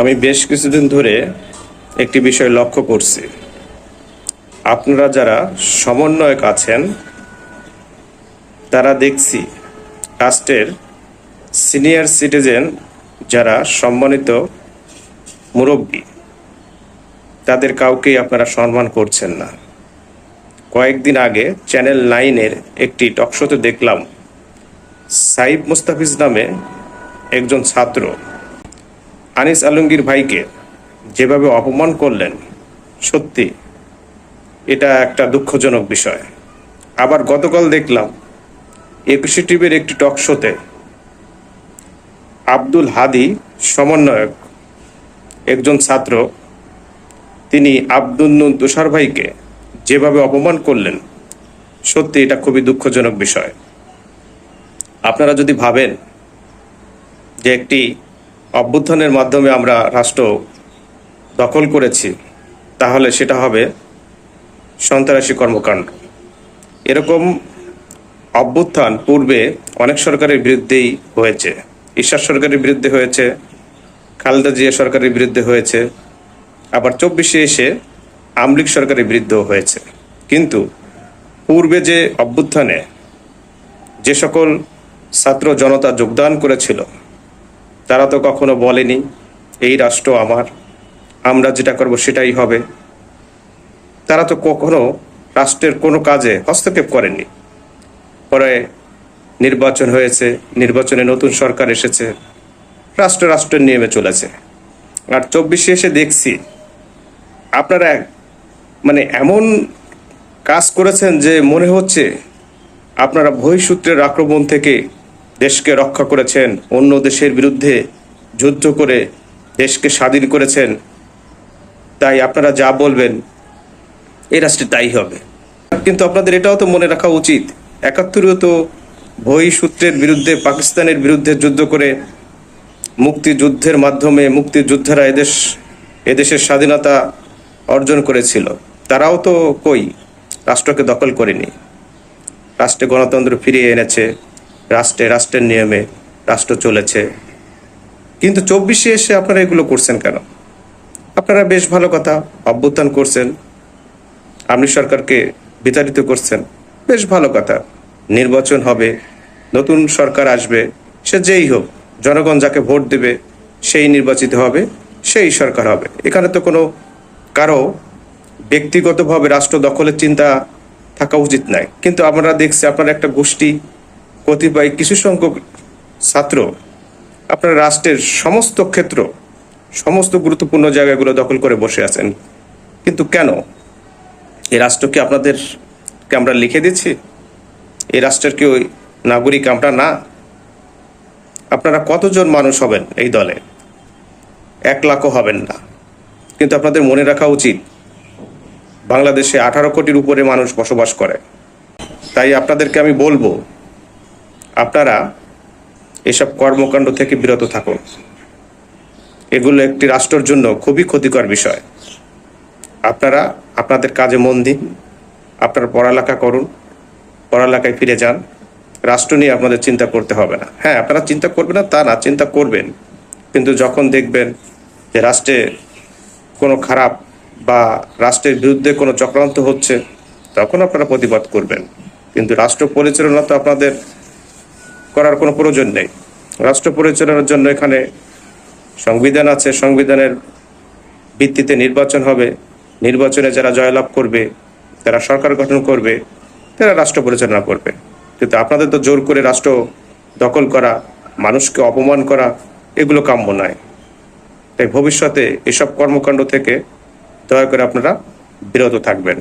আমি বেশ কিছুদিন ধরে একটি বিষয় লক্ষ্য করছি। আপনারা যারা সমন্বয়ক আছেন, তারা দেখছি রাষ্ট্রের সিনিয়র সিটিজেন যারা সম্মানিত মুরব্বী, তাদের কাউকেই আপনারা সম্মান করছেন না। কয়েকদিন আগে চ্যানেল নাইনের একটি টকশোতে দেখলাম, সাইব মুস্তাফিজ নামে একজন ছাত্র আনিস আলমগীর ভাইকে যেভাবে অপমান করলেন, সত্যি এটা একটা দুঃখজনক বিষয়। আবার গতকাল দেখলাম, একুশে টিভির একটি টক শোতে আব্দুল হাদি সমন্বয়ক একজন ছাত্র, তিনি আব্দুল নুন তুষার ভাইকে যেভাবে অপমান করলেন, সত্যি এটা খুবই দুঃখজনক বিষয়। আপনারা যদি ভাবেন যে একটি অভ্যুত্থানের মাধ্যমে আমরা রাষ্ট্র দখল করেছি, তাহলে সেটা হবে সন্ত্রাসী কর্মকাণ্ড। এরকম অভ্যুত্থান পূর্বে অনেক সরকারের বিরুদ্ধেই হয়েছে। ঈশ্বর সরকারের বিরুদ্ধে হয়েছে, খালেদা জিয়া সরকারের বিরুদ্ধে হয়েছে, আবার চব্বিশে এসে আমলিক সরকারের বিরুদ্ধেও হয়েছে। কিন্তু পূর্বে যে অভ্যুত্থানে যে সকল ছাত্র জনতা যোগদান করেছিল তারা তো কখনো বলেনি, এই রাষ্ট্র আমার, আমরা যেটা করব সেটাই হবে। তারা তো কখনো রাষ্ট্রের কোনো কাজে হস্তক্ষেপ করেননি। পরে নির্বাচন হয়েছে, নির্বাচনে নতুন সরকার এসেছে, রাষ্ট্র রাষ্ট্রের নিয়মে চলেছে। আর চব্বিশে এসে দেখছি, আপনারা মানে এমন কাজ করেছেন যে মনে হচ্ছে আপনারা বহিঃসূত্রের আক্রমণ থেকে দেশকে রক্ষা করেছেন, অন্য দেশের বিরুদ্ধে যুদ্ধ করে দেশকে স্বাধীন করেছেন। তাই আপনারা যা বলবেন, এই রাষ্ট্রে তাই হবে। কিন্তু আপনাদের এটাও তো মনে রাখা উচিত, একাত্তরেও তো বহিঃসূত্রের বিরুদ্ধে, পাকিস্তানের বিরুদ্ধে যুদ্ধ করে মুক্তিযুদ্ধের মাধ্যমে মুক্তিযোদ্ধারা এদেশ, এদেশের স্বাধীনতা অর্জন করেছিল। তারাও তো কই, রাষ্ট্রকে দখল করেনি। রাষ্ট্রে গণতন্ত্র ফিরিয়ে এনেছে। রাষ্ট্রে, রাষ্ট্রের নিয়মে রাষ্ট্র চলেছে। কিন্তু চব্বিশে এসে আপনারা এগুলো করছেন কেন? আপনারা বেশ ভালো কথা অভ্যুত্থান করছেন আপনি সরকারকে বিতাড়িত করছেন, বেশ ভালো কথা। নির্বাচন হবে, নতুন সরকার আসবে, সে যেই হোক, জনগণ যাকে ভোট দেবে, সেই নির্বাচিত হবে, সেই সরকার হবে। এখানে তো কোনো কারও ব্যক্তিগতভাবে রাষ্ট্র দখলের চিন্তা থাকা উচিত নয় কিন্তু আমরা দেখছি আপনার একটা গোষ্ঠী কতিপয় কিছু সংখ্যক ছাত্র আপনার রাষ্ট্রের সমস্ত ক্ষেত্র, সমস্ত গুরুত্বপূর্ণ জায়গাগুলো দখল করে বসে আছেন। কিন্তু কেন? এই রাষ্ট্রকে আপনাদেরকে আমরা লিখে দিচ্ছি? এই রাষ্ট্রের কি ওই নাগরিক আমরা না? আপনারা কতজন মানুষ হবেন এই দলে? এক লাখও হবেন না। কিন্তু আপনাদের মনে রাখা উচিত, বাংলাদেশে আঠারো কোটির উপরে মানুষ বসবাস করে। তাই আপনাদেরকে আমি বলব আপনারা এসব কর্মকাণ্ড থেকে বিরত থাকুন। এগুলো একটি রাষ্ট্রের জন্য খুবই ক্ষতিকর বিষয়। আপনারা আপনাদের কাজে মন দিন, আপনারা পড়ালেখা করুন, পড়ালেখায় ফিরে যান। রাষ্ট্র নিয়ে আপনাদের চিন্তা করতে হবে না। হ্যাঁ আপনারা চিন্তা করবেন না, তা না, চিন্তা করবেন। কিন্তু যখন দেখবেন যে রাষ্ট্রে কোনো খারাপ বা রাষ্ট্রের বিরুদ্ধে কোনো চক্রান্ত হচ্ছে, তখন আপনারা প্রতিবাদ করবেন। কিন্তু রাষ্ট্র পরিচালনা তো আপনাদের করার কোনো প্রয়োজন নেই। রাষ্ট্র পরিচালনার জন্য এখানে সংবিধান আছে। সংবিধানের ভিত্তিতে নির্বাচন হবে। নির্বাচনে যারা জয়লাভ করবে, তারা সরকার গঠন করবে, তারা রাষ্ট্র পরিচালনা করবে। কিন্তু আপনাদের তো জোর করে রাষ্ট্র দখল করা, মানুষকে অপমান করা, এগুলো কাম্য নয়। তাই ভবিষ্যতে এসব কর্মকাণ্ড থেকে দয়া করে আপনারা বিরত থাকবেন।